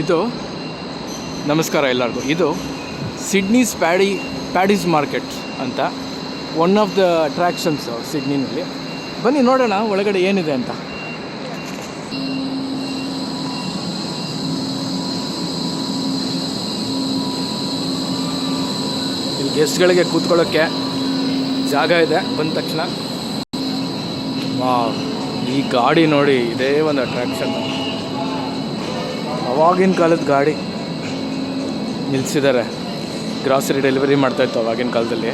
ಇದು ನಮಸ್ಕಾರ ಎಲ್ಲರಿಗೂ. ಇದು ಸಿಡ್ನೀಸ್ ಪ್ಯಾಡಿ ಪ್ಯಾಡೀಸ್ ಮಾರ್ಕೆಟ್ ಅಂತ ಒನ್ ಆಫ್ ದ ಅಟ್ರಾಕ್ಷನ್ಸ್ ಸಿಡ್ನಿನಲ್ಲಿ ಬನ್ನಿ ನೋಡೋಣ ಒಳಗಡೆ ಏನಿದೆ ಅಂತ. ಇಲ್ಲಿ ಗೆಸ್ಟ್ಗಳಿಗೆ ಕೂತ್ಕೊಳ್ಳೋಕ್ಕೆ ಜಾಗ ಇದೆ, ಬಂದ ತಕ್ಷಣ. ಈ ಗಾಡಿ ನೋಡಿ ಇದೇ ಒಂದು ಅಟ್ರಾಕ್ಷನ್ ಅವಾಗಿನ ಕಾಲದ ಗಾಡಿ ನಿಲ್ಲಿಸಿದ್ದಾರೆ ಗ್ರಾಸರಿ ಡೆಲಿವರಿ ಮಾಡ್ತಾಯಿತ್ತು ಅವಾಗಿನ ಕಾಲದಲ್ಲಿ.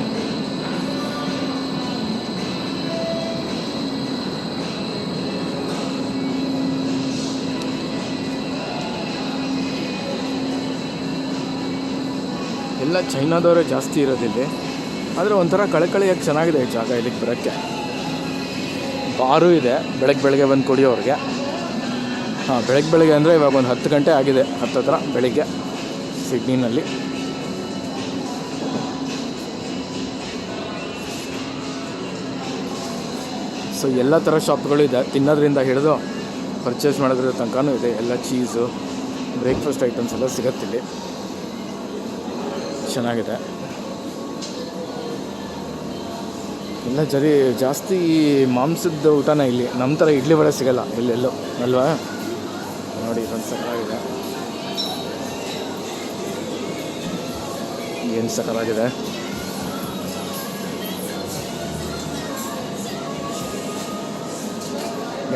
ಎಲ್ಲ ಚೈನಾದವರೇ ಜಾಸ್ತಿ ಇರೋದಿಲ್ಲಿ ಆದರೆ ಒಂಥರ ಕಳಕಳಿಯಾಗಿ ಚೆನ್ನಾಗಿದೆ ಈ ಜಾಗ ಇಲ್ಲಿಗೆ ಬರೋಕ್ಕೆ. ಬಾರು ಇದೆ, ಬೆಳಗ್ಗೆ ಬೆಳಗ್ಗೆ ಬಂದು ಕುಡಿಯೋರಿಗೆ. ಹಾಂ ಬೆಳಗ್ಗೆ ಬೆಳಗ್ಗೆ ಅಂದರೆ ಇವಾಗ ಒಂದು ಹತ್ತು ಗಂಟೆ ಆಗಿದೆ. ಹತ್ತತ್ರ ಬೆಳಿಗ್ಗೆ ಸಿಡ್ನಿನಲ್ಲಿ. ಸೊ ಎಲ್ಲ ಥರ ಶಾಪ್ಗಳು ಇದೆ. ತಿನ್ನೋದ್ರಿಂದ ಹಿಡಿದು ಪರ್ಚೇಸ್ ಮಾಡೋದ್ರ ತನಕನೂ ಇದೆ. ಎಲ್ಲ ಚೀಸು ಬ್ರೇಕ್ಫಾಸ್ಟ್ ಐಟಮ್ಸ್ ಎಲ್ಲ ಸಿಗತ್ತಿಲ್ಲಿ ಚೆನ್ನಾಗಿದೆ. ಎಲ್ಲ ಜರಿ ಜಾಸ್ತಿ ಮಾಂಸದ ಊಟನೇ ಇಲ್ಲಿ. ನಮ್ಮ ಥರ ಇಡ್ಲಿ ವಡೆ ಸಿಗಲ್ಲ ಎಲ್ಲೆಲ್ಲೋ ಅಲ್ವಾ? ನೋಡಿ ಇದೊಂದು ಸಕ್ಕರಾಗಿದೆ. ಏನು ಸಕ್ಕರಾಗಿದೆ?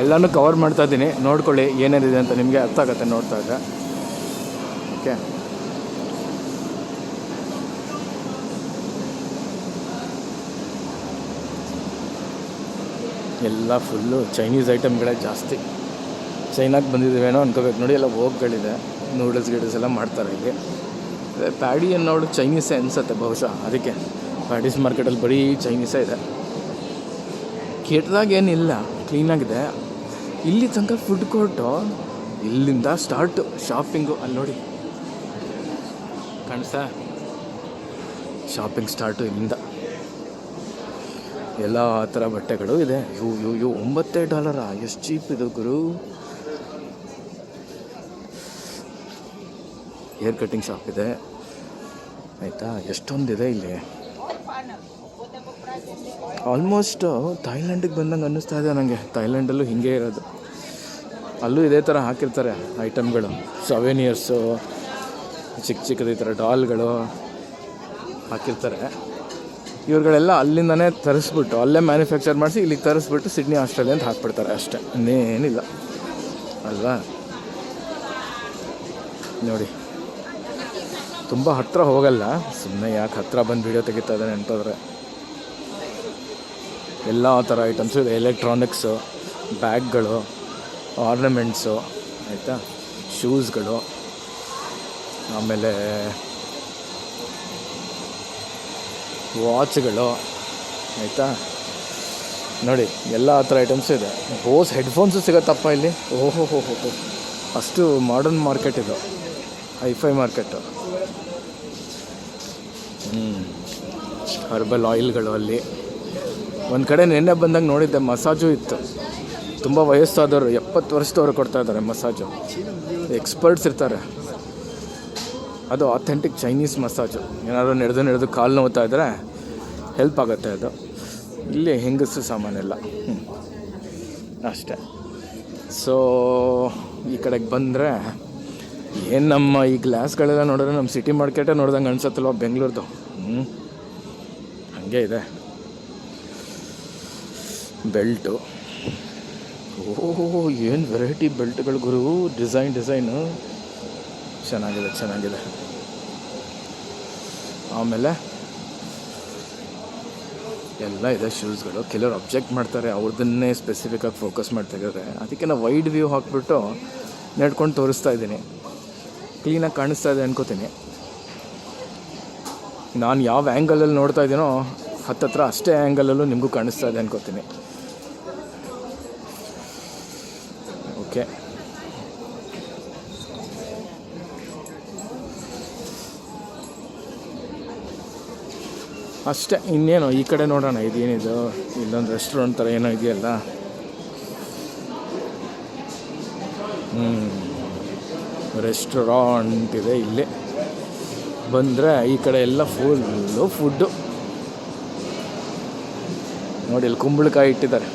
ಎಲ್ಲನೂ ಕವರ್ ಮಾಡ್ತಾ ಇದ್ದೀನಿ. ನೋಡ್ಕೊಳ್ಳಿ ಏನೇನಿದೆ ಅಂತ ನಿಮಗೆ ಅರ್ಥ ಆಗುತ್ತೆ ನೋಡ್ತಾ ಇದ್ದೆ ಓಕೆ ಎಲ್ಲ ಫುಲ್ಲು ಚೈನೀಸ್ ಐಟಮ್ಗಳೇ ಜಾಸ್ತಿ. ಚೈನಾಗೆ ಬಂದಿದ್ದೀವೇನೋ ಅನ್ಕೋಬೇಕು. ನೋಡಿ, ಎಲ್ಲ ಹೋಗ್ಗಳಿದೆ. ನೂಡಲ್ಸ್ ಗಿಡಲ್ಸ್ ಎಲ್ಲ ಮಾಡ್ತಾರೆ ಇಲ್ಲಿ. ಪ್ಯಾಡಿ ಅನ್ನೋಡು ಚೈನೀಸೇ ಅನಿಸುತ್ತೆ ಬಹುಶಃ. ಅದಕ್ಕೆ ಪ್ಯಾಡೀಸ್ ಮಾರ್ಕೆಟಲ್ಲಿ ಬರೀ ಚೈನೀಸೇ ಇದೆ. ಏನಿಲ್ಲ. ಕ್ಲೀನಾಗಿದೆ ಇಲ್ಲಿ ತನಕ ಫುಡ್ ಕೋರ್ಟು ಇಲ್ಲಿಂದ ಸ್ಟಾರ್ಟು ಶಾಪಿಂಗು ಅಲ್ಲಿ ನೋಡಿ. ಕಾಣಿಸ್ತಾ? ಶಾಪಿಂಗ್ ಸ್ಟಾರ್ಟು ಇಲ್ಲಿಂದ. ಎಲ್ಲ ಥರ ಬಟ್ಟೆಗಳು ಇದೆ. ಯು ಯು ಯು, ಒಂಬತ್ತೇ ಡಾಲರಾ. ಎಷ್ಟು ಚೀಪ್ ಇದು ಗುರು? ಹೇರ್ ಕಟಿಂಗ್ ಶಾಪ್ ಇದೆ. ಆಯಿತಾ? ಎಷ್ಟೊಂದಿದೆ ಇಲ್ಲಿ? ಆಲ್ಮೋಸ್ಟ್ ಥೈಲ್ಯಾಂಡಿಗೆ ಬಂದಂಗೆ ಅನ್ನಿಸ್ತಾ ಇದೆ ನನಗೆ ಥೈಲ್ಯಾಂಡಲ್ಲೂ ಹಿಂಗೆ ಇರೋದು. ಅಲ್ಲೂ ಇದೇ ಥರ ಹಾಕಿರ್ತಾರೆ ಐಟಮ್ಗಳು. ಸವೆನಿಯರ್ಸು ಚಿಕ್ಕ ಚಿಕ್ಕದು ಈ ಥರ ಡಾಲ್ಗಳು ಹಾಕಿರ್ತಾರೆ. ಇವ್ರುಗಳೆಲ್ಲ ಅಲ್ಲಿಂದನೇ ತರಿಸ್ಬಿಟ್ಟು, ಅಲ್ಲೇ ಮ್ಯಾನುಫ್ಯಾಕ್ಚರ್ ಮಾಡಿಸಿ ಇಲ್ಲಿಗೆ ತರಿಸ್ಬಿಟ್ಟು ಸಿಡ್ನಿ ಆಸ್ಟ್ರೇಲಿಯಾ ಅಂತ ಹಾಕ್ಬಿಡ್ತಾರೆ ಅಷ್ಟೇ. ಇನ್ನೇನಿಲ್ಲ. ಅಲ್ವಾ? ನೋಡಿ. ತುಂಬ ಹತ್ತಿರ ಹೋಗಲ್ಲ. ಸುಮ್ಮನೆ ಯಾಕೆ ಹತ್ತಿರ ಬಂದು ವೀಡಿಯೋ ತೆಗಿತಾ ಇದ್ದಾನೆ ಅಂತಂದರೆ. ಎಲ್ಲ ಥರ ಐಟಮ್ಸು ಇದೆ. ಎಲೆಕ್ಟ್ರಾನಿಕ್ಸು ಬ್ಯಾಗ್ಗಳು ಆರ್ನಮೆಂಟ್ಸು ಆಯಿತಾ? ಶೂಸ್ಗಳು ಆಮೇಲೆ ವಾಚ್ಗಳು ಆಯಿತಾ? ನೋಡಿ, ಎಲ್ಲ ಆ ಥರ ಐಟಮ್ಸು ಇದೆ. ಬೋಸ್ ಹೆಡ್ಫೋನ್ಸು ಸಿಗತ್ತಪ್ಪ ಇಲ್ಲಿ? ಓಹೋ ಹೋ ಹೋ ಅಷ್ಟು ಮಾಡರ್ನ್ ಮಾರ್ಕೆಟ್ ಇದು. Hifi market. ಹ್ಞೂ ಹರ್ಬಲ್ ಆಯಿಲ್ಗಳು ಅಲ್ಲಿ. ಒಂದು ಕಡೆ ನಿನ್ನೆ ಬಂದಾಗ ನೋಡಿದ್ದೆ, ಮಸಾಜು ಇತ್ತು. ತುಂಬ ವಯಸ್ಸಾದವರು, ಎಪ್ಪತ್ತು ವರ್ಷದವರು ಕೊಡ್ತಾ ಇದ್ದಾರೆ ಮಸಾಜು. ಎಕ್ಸ್ಪರ್ಟ್ಸ್ ಇರ್ತಾರೆ. ಅದು ಅಥೆಂಟಿಕ್ ಚೈನೀಸ್ ಮಸಾಜು. ಏನಾದರೂ ನಡೆದು ನಡೆದು ಕಾಲು ನೋವ್ತಾ ಇದ್ದರೆ ಹೆಲ್ಪ್ ಆಗುತ್ತೆ ಅದು. ಇಲ್ಲಿ ಹೆಂಗಸು ಸಾಮಾನೆಲ್ಲ. ಹ್ಞೂ ಅಷ್ಟೇ. ಸೊ ಈ ಕಡೆಗೆ ಬಂದರೆ ಏನು ನಮ್ಮ ಈ ಗ್ಲಾಸ್ಗಳೆಲ್ಲ ನೋಡಿದ್ರೆ ನಮ್ಮ ಸಿಟಿ ಮಾರ್ಕೆಟೇ ನೋಡ್ದಂಗೆ ಅನ್ಸತ್ತಲ್ವ ಬೆಂಗಳೂರ್ದು? ಹ್ಞೂ ಹಾಗೆ ಇದೆ. ಬೆಲ್ಟು ಓಹೋ, ಏನು ವೆರೈಟಿ ಬೆಲ್ಟ್ಗಳು ಗುರು. ಡಿಸೈನ್ ಡಿಸೈನು ಚೆನ್ನಾಗಿದೆ ಚೆನ್ನಾಗಿದೆ. ಆಮೇಲೆ ಎಲ್ಲ ಇದೆ ಶೂಸ್ಗಳು ಕೆಲವರು ಅಬ್ಜೆಕ್ಟ್ ಮಾಡ್ತಾರೆ, ಅವ್ರದನ್ನೇ ಸ್ಪೆಸಿಫಿಕಾಗಿ ಫೋಕಸ್ ಮಾಡ್ತಿದ್ದಾರೆ. ಅದಕ್ಕೆ ನಾನು ವೈಡ್ ವ್ಯೂ ಹಾಕ್ಬಿಟ್ಟು ನೆಡ್ಕೊಂಡು ತೋರಿಸ್ತಾ ಇದ್ದೀನಿ. ಕ್ಲೀನಾಗಿ ಕಾಣಿಸ್ತಾ ಇದೆ ಅನ್ಕೋತೀನಿ. ನಾನು ಯಾವ ಆ್ಯಂಗಲಲ್ಲಿ ನೋಡ್ತಾ ಇದ್ದೀನೋ ಹತ್ತತ್ರ ಅಷ್ಟೇ ಆ್ಯಂಗಲಲ್ಲೂ ನಿಮಗೂ ಕಾಣಿಸ್ತಾ ಇದೆ ಅನ್ಕೋತೀನಿ. ಓಕೆ ಅಷ್ಟೇ, ಇನ್ನೇನು ಈ ಕಡೆ ನೋಡೋಣ, ಇದೇನಿದು? ಇಲ್ಲೊಂದು ರೆಸ್ಟೋರೆಂಟ್ ಥರ ಏನೋ ಇದೆಯಲ್ಲ? ಹ್ಞೂ ರೆಸ್ಟೋರಾಂಟ್ ಇದೆ ಇಲ್ಲಿ. ಬಂದರೆ ಈ ಕಡೆ ಎಲ್ಲ ಫುಲ್ಲು ಫುಡ್ಡು ನೋಡಿ, ಇಲ್ಲಿ ಕುಂಬಳಕಾಯಿ ಇಟ್ಟಿದ್ದಾರೆ.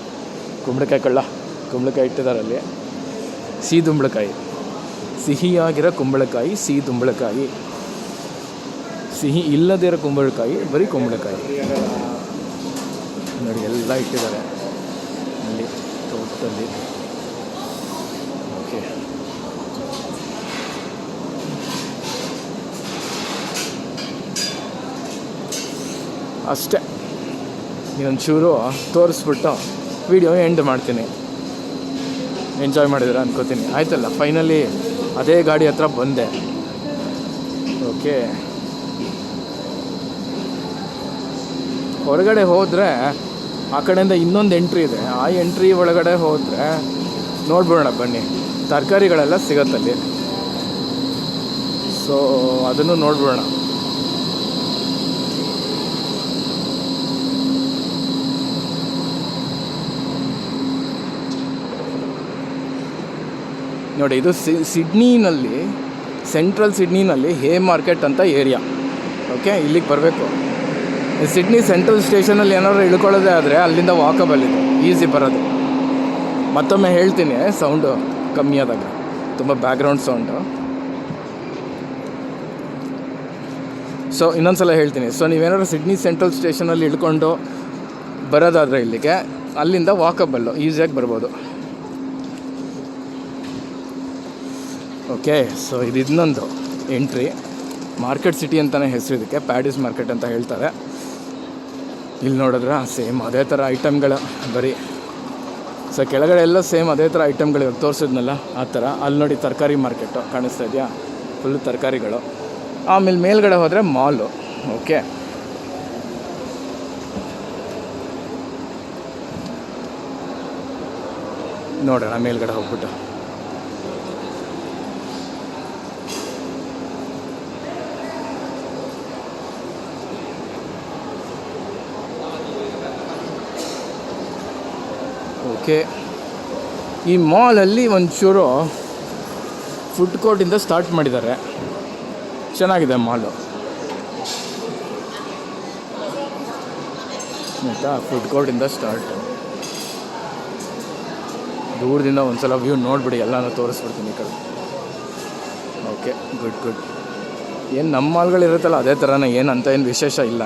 ಕುಂಬಳಕಾಯಿ ಕಳ್ಳ, ಕುಂಬಳಕಾಯಿ ಇಟ್ಟಿದ್ದಾರೆ ಅಲ್ಲಿ. ಸಿಹಿ ದುಂಬಳಕಾಯಿ. ಸಿಹಿಯಾಗಿರೋ ಕುಂಬಳಕಾಯಿ, ಸಿಹಿ ದುಂಬಳಕಾಯಿ. ಸಿಹಿ ಇಲ್ಲದಿರೋ ಕುಂಬಳಕಾಯಿ, ಬರೀ ಕುಂಬಳಕಾಯಿ. ನೋಡಿ, ಎಲ್ಲ ಇಟ್ಟಿದ್ದಾರೆ. ಅಲ್ಲಿ, ತೋಟದಲ್ಲಿ. ಓಕೆ. ಅಷ್ಟೇ. ಇನ್ನೊಂಚೂರು ತೋರಿಸ್ಬಿಟ್ಟು ವಿಡಿಯೋ ಎಂಡ್ ಮಾಡ್ತೀನಿ. ಎಂಜಾಯ್ ಮಾಡಿದ್ರೆ ಅನ್ಕೋತೀನಿ. ಆಯ್ತಲ್ಲ ಫೈನಲಿ ಅದೇ ಗಾಡಿ ಹತ್ರ ಬಂದೆ. ಓಕೆ ಹೊರಗಡೆ ಹೋದರೆ ಆ ಕಡೆಯಿಂದ ಇನ್ನೊಂದು ಎಂಟ್ರಿ ಇದೆ. ಆ ಎಂಟ್ರಿ ಒಳಗಡೆ ಹೋದರೆ ನೋಡ್ಬಿಡೋಣ ಬನ್ನಿ. ತರಕಾರಿಗಳೆಲ್ಲ ಸಿಗತ್ತಲ್ಲಿ. ಸೊ ಅದನ್ನು ನೋಡ್ಬಿಡೋಣ. ನೋಡಿ, ಇದು ಸಿಡ್ನಿನಲ್ಲಿ, ಸೆಂಟ್ರಲ್ ಸಿಡ್ನಿನಲ್ಲಿ ಹೇ ಮಾರ್ಕೆಟ್ ಅಂತ ಏರಿಯಾ. ಓಕೆ, ಇಲ್ಲಿಗೆ ಬರಬೇಕು. ಸಿಡ್ನಿ ಸೆಂಟ್ರಲ್ ಸ್ಟೇಷನಲ್ಲಿ ಏನಾದ್ರು ಇಳ್ಕೊಳ್ಳೋದೇ ಆದರೆ ಅಲ್ಲಿಂದ ವಾಕಬಲ್ ಇದೆ, ಈಸಿ ಬರೋದು. ಮತ್ತೊಮ್ಮೆ ಹೇಳ್ತೀನಿ, ಸೌಂಡು ಕಮ್ಮಿ ಆದಾಗ. ತುಂಬ ಬ್ಯಾಕ್ಗ್ರೌಂಡ್ ಸೌಂಡು. ಸೊ ಇನ್ನೊಂದು ಸಲ ಹೇಳ್ತೀನಿ. ಸೊ, ನೀವೇನಾದ್ರು ಸಿಡ್ನಿ ಸೆಂಟ್ರಲ್ ಸ್ಟೇಷನಲ್ಲಿ ಇಳ್ಕೊಂಡು ಬರೋದಾದರೆ ಇಲ್ಲಿಗೆ, ಅಲ್ಲಿಂದ ವಾಕಬಲ್ಲು, ಈಸಿಯಾಗಿ ಬರ್ಬೋದು. ಓಕೆ ಸೊ ಇದು ಇನ್ನೊಂದು ಎಂಟ್ರಿ ಮಾರ್ಕೆಟ್ ಸಿಟಿ ಅಂತಲೇ ಹೆಸರು ಇದಕ್ಕೆ ಪ್ಯಾಡಿಸ್ ಮಾರ್ಕೆಟ್ ಅಂತ ಹೇಳ್ತಾರೆ. ಇಲ್ಲಿ ನೋಡಿದ್ರೆ ಸೇಮ್ ಅದೇ ಥರ ಐಟಮ್ಗಳು ಬರೀ. ಸೊ ಕೆಳಗಡೆ ಎಲ್ಲ ಸೇಮ್ ಅದೇ ಥರ ಐಟಮ್ಗಳು ಇವಾಗ ತೋರಿಸಿದ್ನಲ್ಲ, ಆ ಥರ. ಅಲ್ಲಿ ನೋಡಿ ತರಕಾರಿ ಮಾರ್ಕೆಟು ಕಾಣಿಸ್ತಾ ಇದೆಯಾ? ಫುಲ್ ತರಕಾರಿಗಳು. ಆಮೇಲೆ ಮೇಲ್ಗಡೆ ಹೋದರೆ ಮಾಲು ಓಕೆ ನೋಡೋಣ, ಮೇಲ್ಗಡೆ ಹೋಗ್ಬಿಟ್ಟು. ಓಕೆ. ಈ ಮಾಲಲ್ಲಿ ಒಂಚೂರು ಫುಡ್ ಕೋರ್ಟಿಂದ ಸ್ಟಾರ್ಟ್ ಮಾಡಿದ್ದಾರೆ. ಚೆನ್ನಾಗಿದೆ ಮಾಲು. ಆಯಿತಾ? ಫುಡ್ ಕೋರ್ಟಿಂದ ಸ್ಟಾರ್ಟ್ ದೂರದಿಂದ ಒಂದ್ಸಲ ವ್ಯೂ ನೋಡಿಬಿಡಿ, ಎಲ್ಲನೂ ತೋರಿಸ್ಬಿಡ್ತೀನಿ ಈ ಕಡೆ. ಓಕೆ ಗುಡ್ ಗುಡ್ ಏನು ನಮ್ಮ ಮಾಲ್ಗಳಿರುತ್ತಲ್ಲ ಅದೇ ಥರನೇ ಏನು ಅಂತ ಏನು ವಿಶೇಷ ಇಲ್ಲ.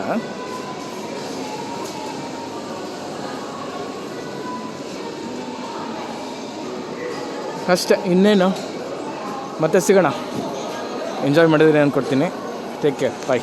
ಅಷ್ಟೇ ಇನ್ನೇನು? ಮತ್ತೆ ಸಿಗೋಣ. ಎಂಜಾಯ್ ಮಾಡಿದ್ರೆ ಅನ್ಕೊಡ್ತೀನಿ ಟೇಕ್ ಕೇರ್ ಬಾಯ್